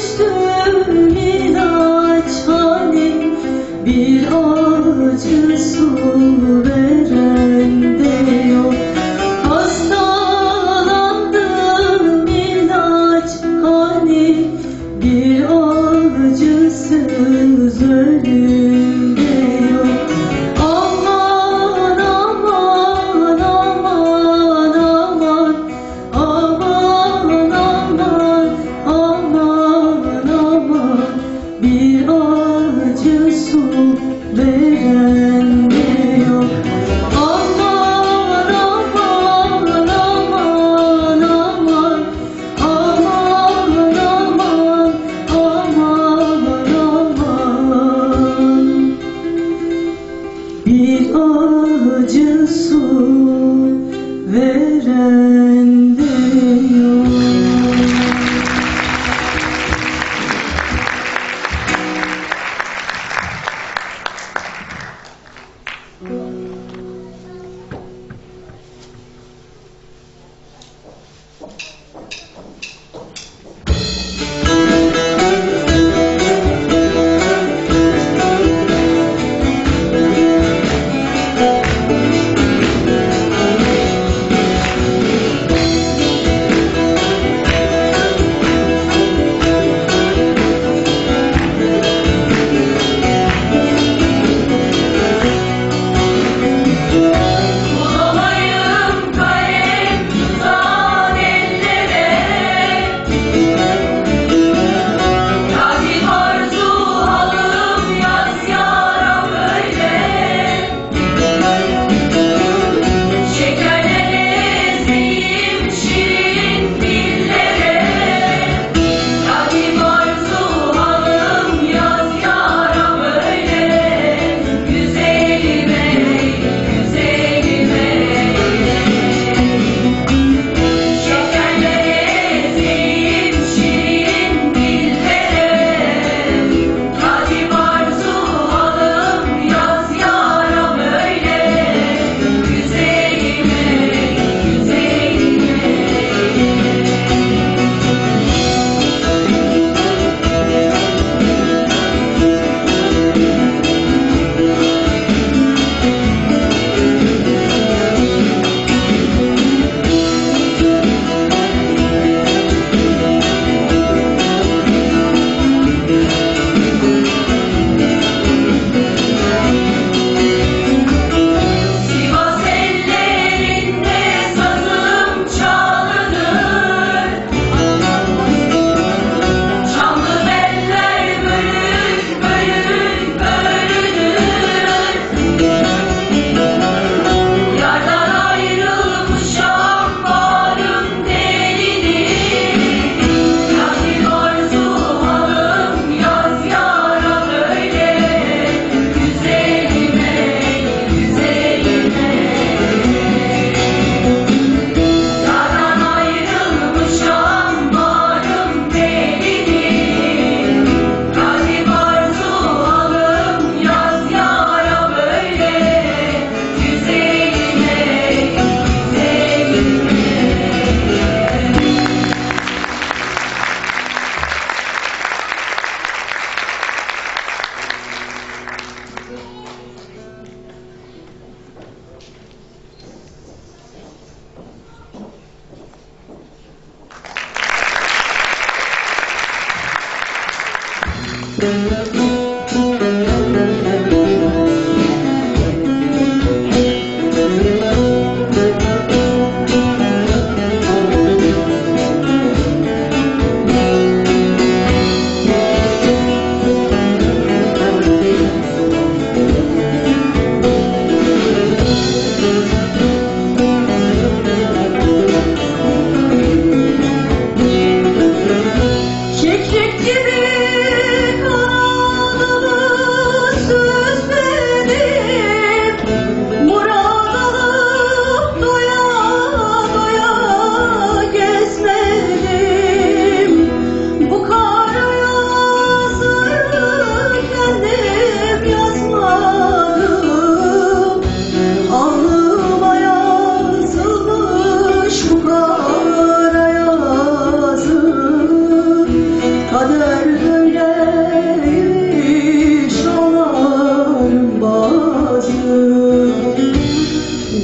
first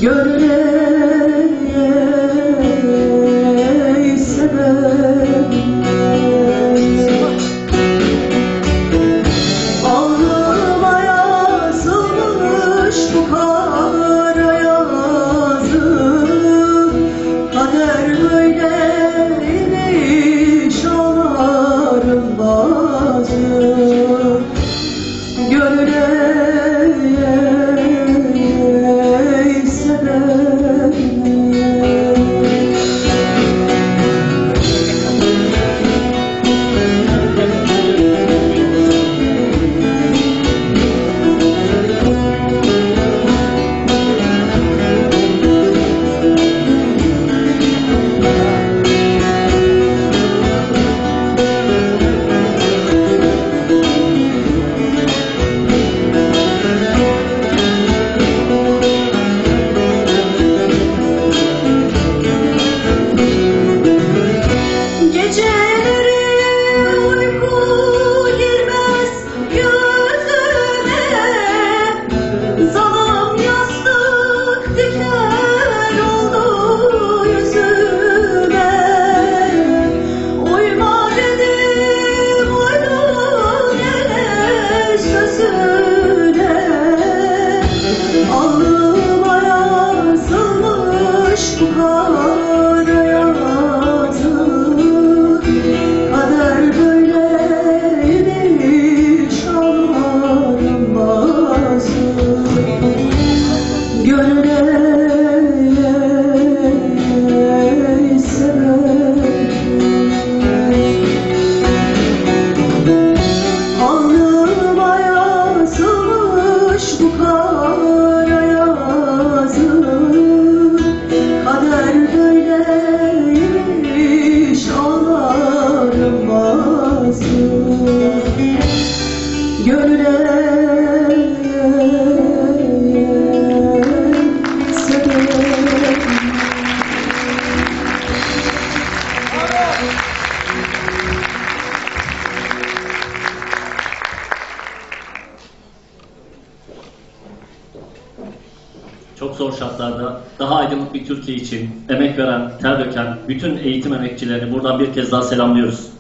good Gönül Çok zor şartlarda daha aydınlık bir Türkiye için emek veren, ter döken bütün eğitim emekçilerini buradan bir kez daha selamlıyoruz.